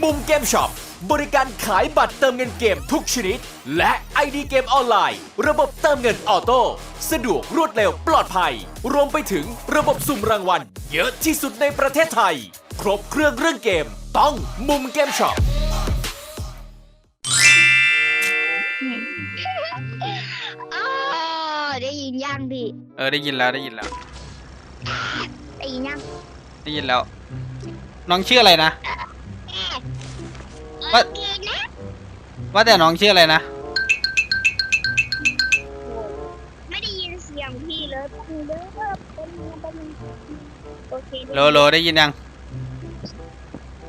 มุมเกมช็อป บริการขายบัตรเติมเงินเกมทุกชนิด และ ID เกมออนไลน์ ระบบเติมเงินออโต้ สะดวกรวดเร็วปลอดภัย รวมไปถึงระบบสุ่มรางวัล เยอะที่สุดในประเทศไทย ครบเครื่องเรื่องเกม ต้องมุมเกมช็อปอ๋อได้ยินยังพี่ เออได้ยินแล้วได้ยินแล้ว ได้ยินยังได้ยินแล้ว น้องชื่ออะไรนะโอ ว่าเคนะว่าแต่น้องชื่ออะไรนะ ไม่ได้ยินเสียงพี่เลยเป็นเด้อเป็นเป็นโอเคโลโลได้ยินยัง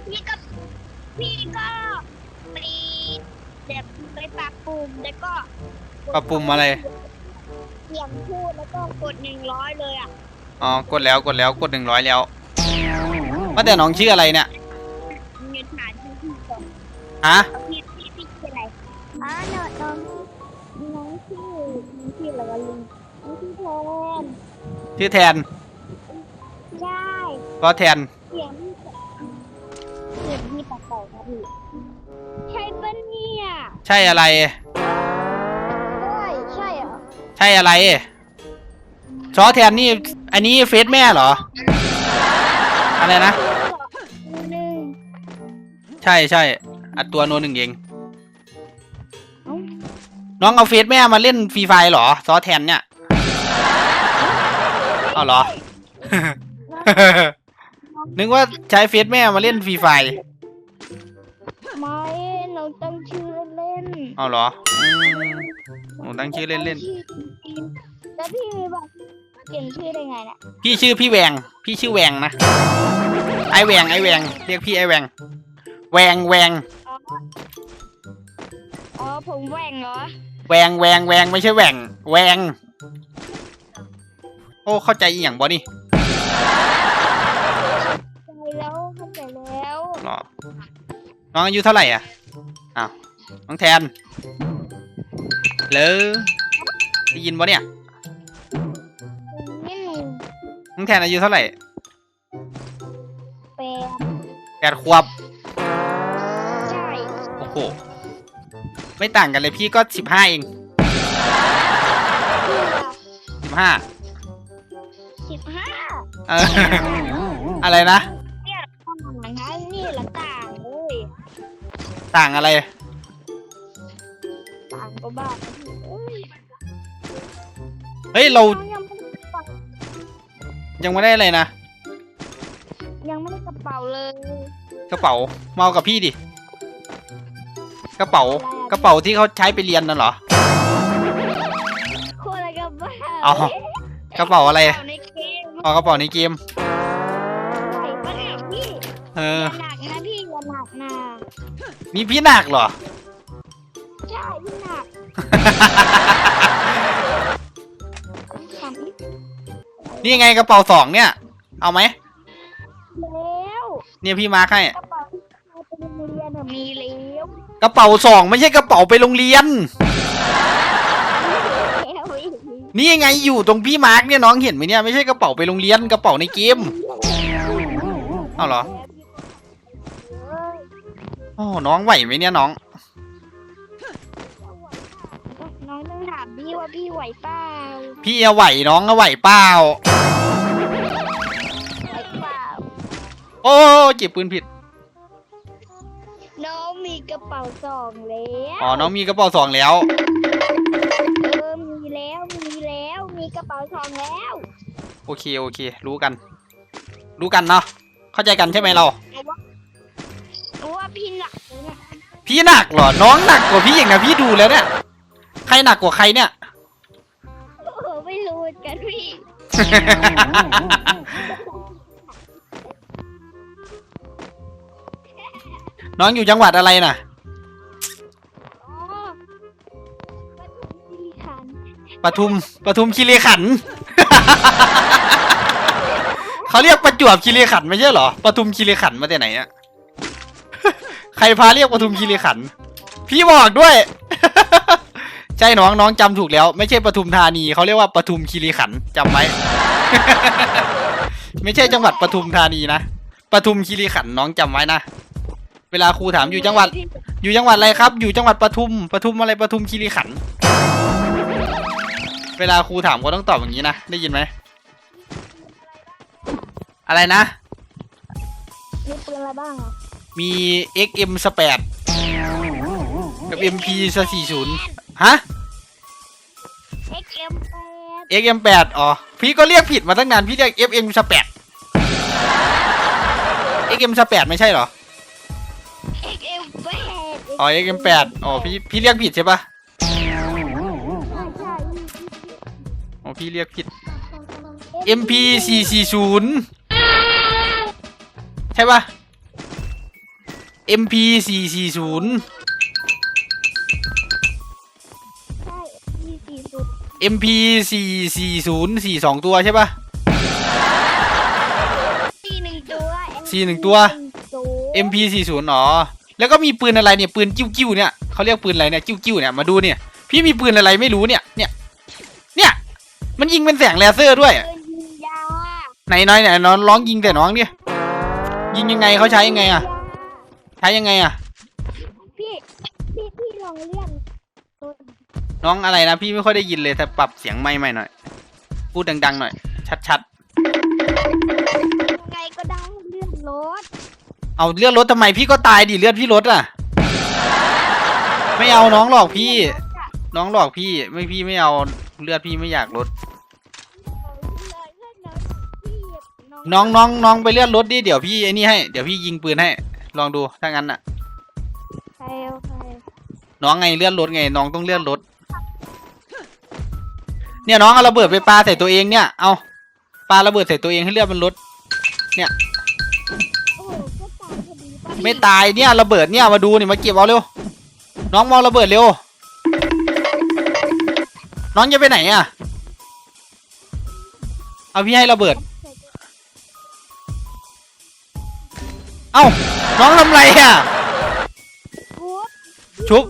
พี่ก็พี่ก็ไปแบบไปปรับปรุงแล้วก็ปรับปรุงอะไร เสียงพูดแล้วก็กดหนึ่งร้อยเลยอะอ๋อ กดแล้วกดแล้วกดหนึ่งร้อยแล้ว ว่าแต่น้องชื่ออะไรเนี่ย ฮะพี่พี่พี่ชื่ออะไรอ๋อน้องน้องน้องชื่อน้องชื่ออะไรวะลุงน้องชื่อแทนชื่อแทนใช่ก็แทน เสียงพี่เสียงพี่แปลกๆนะพี่ใช่ปะเนี่ยใช่อะไร ใช่ใช่เหรอใช่อะไรซอแทนนี่ อันนี้เฟซแม่เหรอ อะไรนะหนึ่งใช่ใช่ อัดตัวโนหนึ่งเองเอ้าน้องเอาเฟซแม่มาเล่นฟรีไฟเหรอ ซอแทนเนี่ยเอาเหรอ นึกว่าใช้เฟซแม่มาเล่นฟรีไฟไม่เราตั้งชื่อเล่นเอาเหรออืมโอ้ตั้งชื่อเล่นเล่นชื่อจริงๆแล้วพี่มีบอกเปลี่ยนชื่อได้ไงเนี่ยๆพี่ชื่อพี่แวง พี่ชื่อแวงนะ ไอแวงไอแวง เรียกพี่ไอแวง แวงแวง อ๋ออ๋อผมแหว่งเหรอแวงแวงแวงไม่ใช่แหวงแวง โอ้เข้าใจอีหยังบ่นี่ใจแล้วเข้าใจแล้วเหรอน้องอายุเท่าไหร่อะอ้าวน้องแทนเลยได้ยินบ่เนี่ยนี่หนูน้องแทนอายุเท่าไหร่แปลแปดขวบใช่โอ้โห ไม่ต่างกันเลยพี่ก็สิบห้าเองพี่สิบห้าสิบห้าเอออะไรนะเนี่ยต่างนะนี่ละต่างเลยต่างอะไร ต่างก็บ้าเอ้ยเฮ้ย เราน้องยังไม่ได้กระเป๋ายังไม่ได้อะไรนะ ยังไม่ได้กระเป๋าเลย กระเป๋าเมากับพี่ดิ กระเป๋า กระเป๋าที่เขาใช้ไปเรียนน่ะเหรอ คนละกระเป๋าเอากระเป๋าอะไรกระเป๋าในเกมอ๋อกระเป๋าในเกม ใส่ปะเนี่ยพี่เออ อย่าหนักนะพี่อย่าหนักนะนี่พี่หนักเหรอ ใช่พี่หนักทำอีกนี่ไงกระเป๋าสองเนี่ย เอาไหมแล้วเนี่ยพี่มาร์คให้ กระ กระเป๋าสองไม่ใช่กระเป๋าไปโรงเรียนแล้วอีกนี่ไงอยู่ตรงพี่มาร์คเนี่ยน้องเห็นไหมเนี่ยไม่ใช่กระเป๋าไปโรงเรียนกระเป๋าในเกมเอาเหรอเอ้ยโอ้น้องไหวไหมเนี่ยน้อง น้องต้องถามพี่ว่าพี่ไหวเปล่าพี่อะไหวน้องอะไหวเปล่าไหวเปล่าโอ้เจ็บปืนผิดน้องมี กระเป๋าสองแล้วอ๋อน้องมีกระเป๋าสองแล้ว เออมีแล้วมีแล้วมีกระเป๋าสองแล้วโอเคโอเค รู้กัน รู้กันเนาะเข้าใจกันใช่ไหมเรารู้ว่าพี่หนักเลยเนี่ยพี่หนักเหรอน้องหนักกว่าพี่อีกนะพี่ดูแล้วเนี่ยใครหนักกว่าใครเนี่ย เออไม่รู้เหมือนกันพี่ น้องอยู่จังหวัดอะไรน่ะ อ๋อปทุมคีรีขันธ์ปทุมปทุมคีรีขันธ์ เขาเรียกประจวบคีรีขันธ์ไม่ใช่เหรอปทุมคีรีขันธ์มาแต่ไหนอะ ใครพาเรียกปทุมคีรีขันธ์พี่บอกด้วย ใช่น้องน้องจำถูกแล้ว ไม่ใช่ปทุมธานีเขาเรียกว่าปทุมคีรีขันธ์จำไว้ ไม่ใช่จังหวัดปทุมธานีนะปทุมคีรีขันธ์น้องจำไว้นะ เวลาครูถามอยู่จังหวัด อยู่จังหวัดอะไรครับ อยู่จังหวัดปทุมปทุมอะไรปทุมคีรีขันธ์เวลาครูถามก็ต้องตอบอย่างนี้นะ ได้ยินไหม อะไรนะ มีปืนอะไรบ้างอะมี XM สแปดกับ MP 40ฮะ XM XM 8อ๋อ พี่ก็เรียกผิดมาตั้งนาน พี่เรียก FM สแปด XM สแปดไม่ใช่เหรอ8 XM 8 อ๋อ XM 8 อ๋อพี่พี่เรียกผิดใช่ปะใช่ใช่อ๋อพี่เรียกผิด MP 440 ใช่ปะ MP 440 ใช่มีสี่สุด MP 440 42ตัวใช่ปะสี่หนึ่งตัวสี่หนึ่งตัวตัว MP 40 อ๋อ แล้วก็มีปืนอะไรเนี่ยปืนกิ้วกิ้วๆเนี่ยเขาเรียกปืนอะไรเนี่ยกิ้วกิ้วๆเนี่ยมาดูเนี่ย พี่มีปืนอะไรไม่รู้เนี่ย เนี่ย เนี่ย มันยิงเป็นแสงเลเซอร์ด้วยปืนยิงยาไหนน้อยไหนน้องร้องยิงแต่น้องเนี่ยยิงยังไงเขาใช้ยังไงอะใช้ยังไงอะพี่พี่พี่ลองเรียกตัวน้องอะไรนะพี่ไม่ค่อยได้ยินเลยแต่ปรับเสียงไม่ไม่หน่อย พูดดังๆหน่อย ชัดยังไงก็ได้เลื่อนรถๆ เอาเลือดรถทำไมพี่ก็ตายดิเลือดพี่ลดอะ ไม่เอาน้องหลอกพี่ น้องหลอกพี่ไม่พี่ไม่เอาเลือดพี่ไม่อยากลดน้องน้องน้องไปเลือดรถดิเดี๋ยวพี่ไอ้นี่ให้เดี๋ยวพี่ยิงปืนให้ ลองดูถ้างั้นอะใครเอาใครน้องไงเลือนรถไง น้องต้องเลือนรถเนี่ยน้องเอาระเบิดไปปาใส่ตัวเองเนี่ยเอาปาระเบิดใส่ตัวเองให้เลือดมันลดโอ้โไม่ตายเนี่ยระเบิดเนี่ยมาดูนี่มาเก็บเอาเร็ว น้องมองระเบิดเร็ว น้องจะไปไหนอะ เอาพี่ให้ระเบิด เอ้าน้องทำไรอะ ชุบ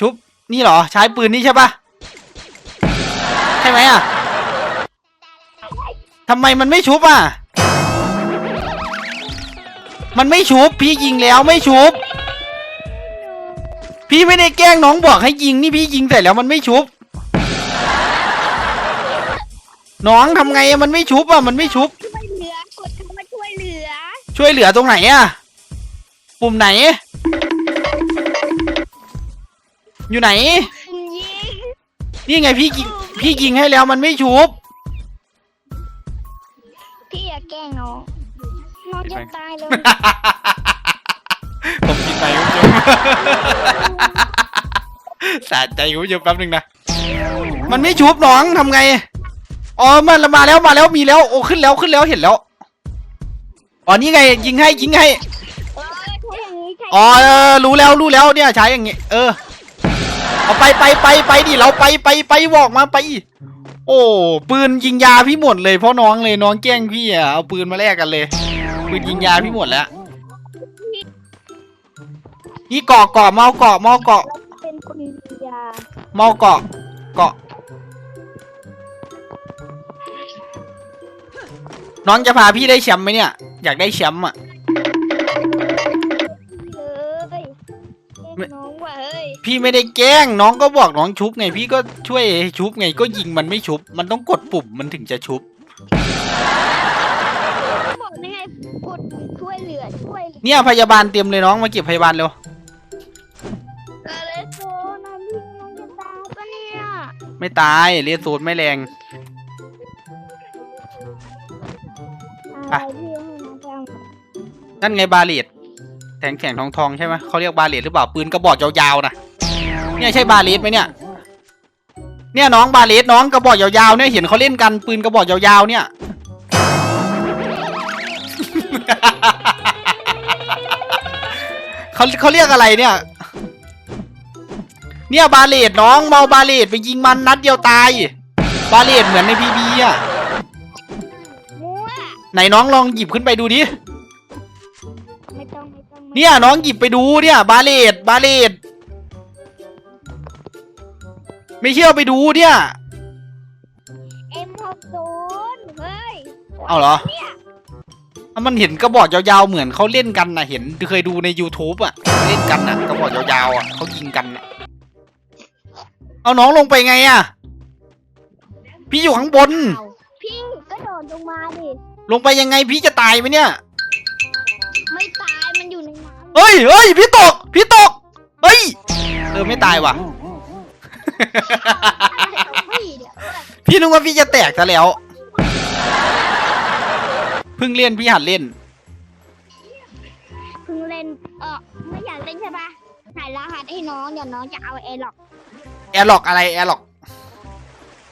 ชุบ นี่เหรอ ใช้ปืนนี่ใช่ปะใช่ไหมอะทำไมมันไม่ชุบอะ มันไม่ชุบพี่ยิงแล้วไม่ชุบ พี่ไม่ได้แกล้งน้องบอกให้ยิงนี่พี่ยิงแต่แล้วมันไม่ชุบ น้องทำไงอะมันไม่ชุบอะมันไม่ชุบ ช่วยเหลือกดคำว่าช่วยเหลือ ช่วยเหลือตรงไหนอะปุ่มไหน อยู่ไหนยิงนี่ไงพี่ยิงพี่ยิงให้แล้วมันไม่ชุบ พี่อย่าแกล้งน้อง น้องจะตายเลยผมกินไปคุณผู้ชมสะใจคุณผู้ชมแป๊บหนึงนะ มันไม่ชุบน้องทำไง อ๋อ มันมาแล้วมาแล้วมีแล้ว โอ้ขึ้นแล้วขึ้นแล้วเห็นแล้ว อ๋อนี่ไงยิงให้ยิงให้เออถ้าอย่างนี้ใช่อ๋อเออรู้แล้วรู้แล้วเนี่ยใช้อย่างงี้ เออ เอาไปไปไปไปดิเราไปไปไปบอกมาไปโอ้ปืนยิงยาพี่หมดเลยเพราะน้องเลยน้องแกล้งพี่อะเอาปืนมาแลกกันเลย ปืนยิงยาพี่หมดแล้ว นี่เกาะเกาะเมาเกาะเมาเกาะเป็นคนยาเมาเกาะเกาะ น้องจะพาพี่ได้แชมป์ไหมเนี่ย อยากได้แชมป์อะเลยแกล้งน้องว่ะเฮ้ยพี่ไม่ได้แกล้ง น้องก็บอกน้องชุบไง พี่ก็ช่วยชุบไงก็ยิงมันไม่ชุบ มันต้องกดปุ่มมันถึงจะชุบ บอกนี่ไงกดช่วยเหลือช่วยเหลือเนี่ยพยาบาลเตรียมเลยน้องมาเก็บพยาบาลเร็วเออเลยโซนาพี่น้องจะตายปะเนี่ยไม่ตายเรียนสูตรไม่แรงอะไรพี่ให้น้องฟังนั่นไงบาเลตแสงแสงทองทองๆใช่ไหมเขาเรียกบาเลตหรือเปล่าปืนกระบอกยาวๆนะเนี่ยใช่บาเลตไหมเนี่ย เนี่ยน้องบาเลตน้องกระบอกยาวๆเนี่ยเห็นเขาเล่นกันปืนกระบอกยาวๆเนี่ย เขาเขาเรียกอะไรเนี่ย เนี่ยบาเลตน้องเมาบาเลตไปยิงมันนัดเดียวตาย บาเลตเหมือนในพีบีอะมั่วไหนน้องลองหยิบขึ้นไปดูดิไม่ต้องไม่ต้องไม่เนี่ยน้องหยิบไปดูเนี่ย บาเลตบาเลตไม่เชื่อไปดูเนี่ย เอ็มหกศูนย์เฮ้ยเอาเหรอ เนี่ยอะ มันเห็นกระบอกยาวๆเหมือนเขาเล่นกันนะเห็นเคยดูใน YouTube อะเล่นกันนะกระบอกยาวๆอะเขายิงกันน่ะเอาน้องลงไปไงอะ พี่อยู่ข้างบน เอาพี่ก็โดดลงมาดิ ลงไปยังไงพี่จะตายไหมเนี่ย ไม่ตาย มันอยู่ในน้ำเฮ้ยเฮ้ยพี่ตก พี่ตก เฮ้ย เออไม่ตายว่ะพี่เดี๋ยว พี่นึกว่าพี่จะแตกซะแล้ว เพิ่งเล่นพี่หัดเล่น เพิ่งเล่นเออไม่อยากเล่นใช่ปะถ่ายรหัสให้น้องเดี๋ยวน้องจะเอาเอล็อกแอร์ล็อกอะไรแอร์ล็อก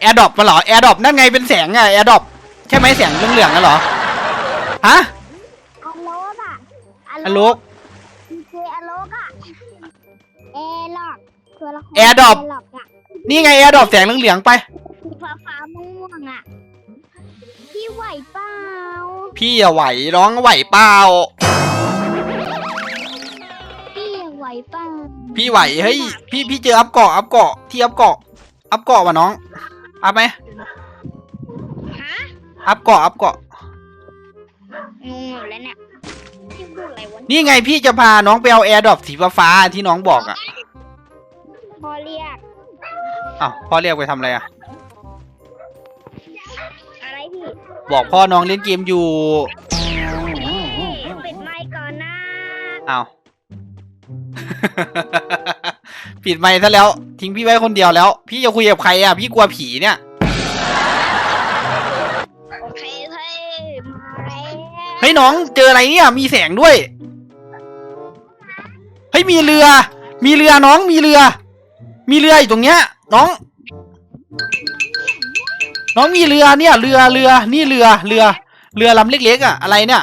แอร์ดรอปมาเหรอแอร์ดรอปนั่นไงเป็นแสงอะแอร์ดรอปใช่ไหมแสงเหลืองๆน่ะเหรอฮะอโลกอะอโลกคืออโลกอะเอล็อกตัวละคร Adopt เอล็อกอะนี่ไงแอร์ดรอปแสงเหลืองๆไปฟ้าฟ้าม่วงอะ พี่ไหวเปล่าพี่อย่าไหวร้องไหวเปล่าพี่ไหวเปล่าพี่ไหวเฮ้ยพี่พี่เจออัพเกาะอัพเกาะที่อัพเกาะอัพเกาะวะน้องอัพไหมฮะอัพเกาะอัพเกาะงงหมดแล้วเนี่ยพี่พูดอะไรวะนี่ไงพี่จะพาน้องไปเอาแอร์ดรอปสีฟ้าๆที่น้องบอกอะพอเรียกอ้าวพ่อเรียกไปทำอะไรอะ บอกพ่อน้องเล่นเกมอยู่เอ๊ะปิดไมค์ก่อนนะอ้าว ปิดไมค์ซะแล้ว ทิ้งพี่ไว้คนเดียวแล้ว พี่จะคุยกับใครอะพี่กลัวผีเนี่ย โอเคเฮ้ยมาแล้วเฮ้ยน้องเจออะไรเนี่ย มีแสงด้วย เฮ้ยมีเรือ มีเรือน้องมีเรือ มีเรืออยู่ตรงเนี้ย น้อง น้องมีเรือเนี่ยเรือเรือนี่เรือเรือ เรือลำเล็กๆอะอะไรเนี่ย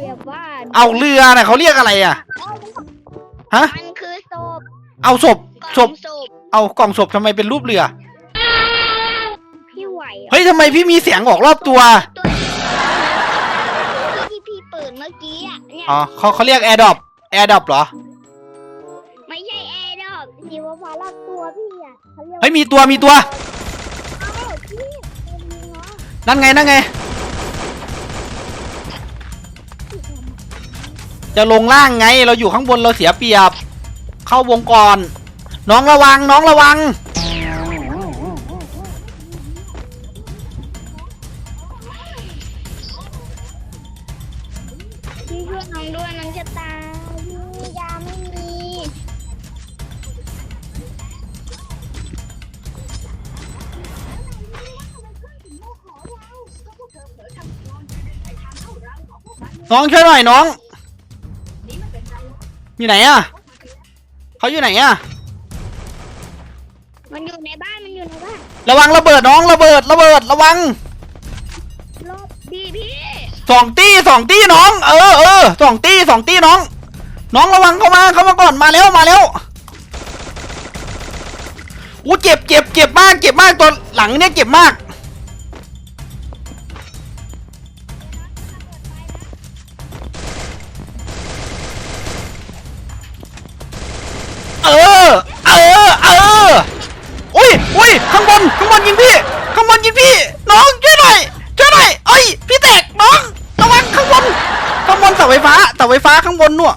เรียกว่าเอาเรือน่ะเขาเรียกอะไรอะฮะมันคือศพเอาศพกล่องศพศพเอากล่องศพทำไมเป็นรูปเรือ พี่ไหวอะเฮ้ยทำไมพี่มีเสียงออกรอบตัว ตัวที่พี่เปิดเมื่อกี้อะเนี่ยอ๋อเขาเขาเรียกแอร์ดรอปแอร์ดรอปเหรอ ไม่ใช่แอร์ดอกสีฟ้าๆรอบตัวพี่อะเขาเรียกเฮ้ยมีตัวมีตัว นั่นไงนั่นไง จะลงล่างไง เราอยู่ข้างบนเราเสียเปรียบ เข้าวงก่อน น้องระวังน้องระวัง พี่ช่วยน้องด้วยน้องจะตาย น้องช่วยหน่อยน้อง อยู่ไหนอะเขาอยู่ไหนอะมันอยู่ในบ้าน มันอยู่ในบ้านระวังระเบิดน้องระเบิดระเบิดระวังรอบพี่พี่สองตี้สองตี้น้อง เออเออสองตี้สองตี้น้อง น้องระวังเข้ามาเข้ามาก่อนมาแล้วมาแล้วอู้เจ็บเจ็บเจ็บมากเจ็บมากตัวหลังเนี่ยเจ็บมาก ฟ้าเสาไฟฟ้าข้างบนนู่น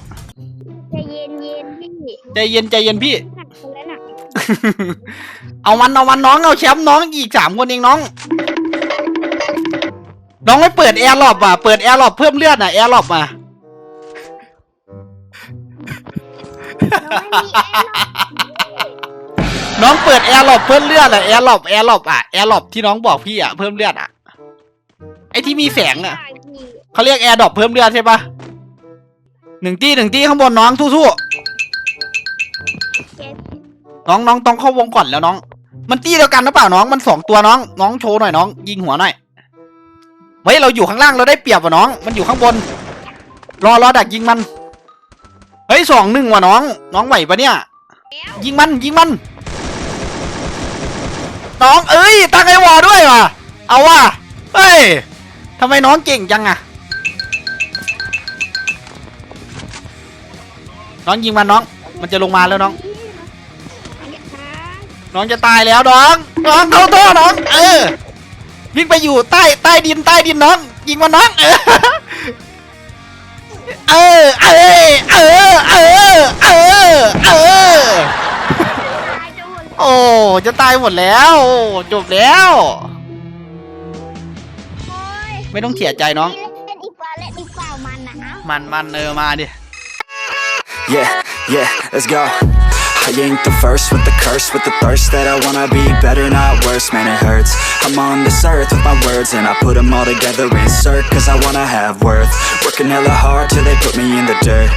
ใจเย็นเย็นพี่ใจเย็นใจเย็นพี่ หนักคนแล้วน่ะเอามันเอามันน้องเอาแชมป์น้องอีกสามคนเองน้อง น้องไม่เปิดแอร์ล็อบอะเปิดแอร์ล็อบเพิ่มเลือดอะแอร์ล็อบอะน้องไม่มีแอร์หรอกน้องเปิดแอร์ล็อบเพิ่มเลือดอะแอร์ล็อบแอร์ล็อบอะแอร์ล็อบที่น้องบอกพี่อะเพิ่มเลือดอะไอที่มีแสงอะ ได้พี่เขาเรียกแอร์ดรอปเพิ่มเลือดใช่ปะ หนึ่งตี้หนึ่งตี้ข้างบนน้องสู้เจ็บๆน้องน้องต้องเข้าวงก่อนแล้วน้อง มันตี้เดียวกันหรือเปล่าน้อง มันสองตัวน้อง น้องโชว์หน่อยน้อง ยิงหัวหน่อยเฮ้ยเราอยู่ข้างล่างเราได้เปรียบว่ะน้อง มันอยู่ข้างบน รอรอดักยิงมัน เฮ้ยสองหนึ่งว่ะน้อง น้องไหวปะเนี่ยแล้วยิงมันยิงมัน น้องเอ้ยตั้งไอวอด้วยว่ะ เอาว่ะ เฮ้ยทำไมน้องเก่งจังอะ น้องยิงมันน้อง มันจะลงมาแล้วน้อง น้องจะตายแล้วน้อง น้องเข้าท่อน้อง เออ วิ่งไปอยู่ใต้ใต้ดินใต้ดินน้อง ยิงมันน้อง เออ เออ เออ เออ เออ เออ เออตายจะหมดโอ้ จะตายหมดแล้วโอ้จบแล้วโอ้ยไม่ต้องเสียใจน้อง เล่นอีกว่าเล่นอีกเปล่ามันนะมันมันเออมาดิ Yeah, yeah, let's go. I ain't the first with the curse, with the thirst that I wanna be better, not worse. Man, it hurts. I'm on this earth with my words, and I put them all together, insert, cause I wanna have worth. Working hella hard till they put me in the dirt.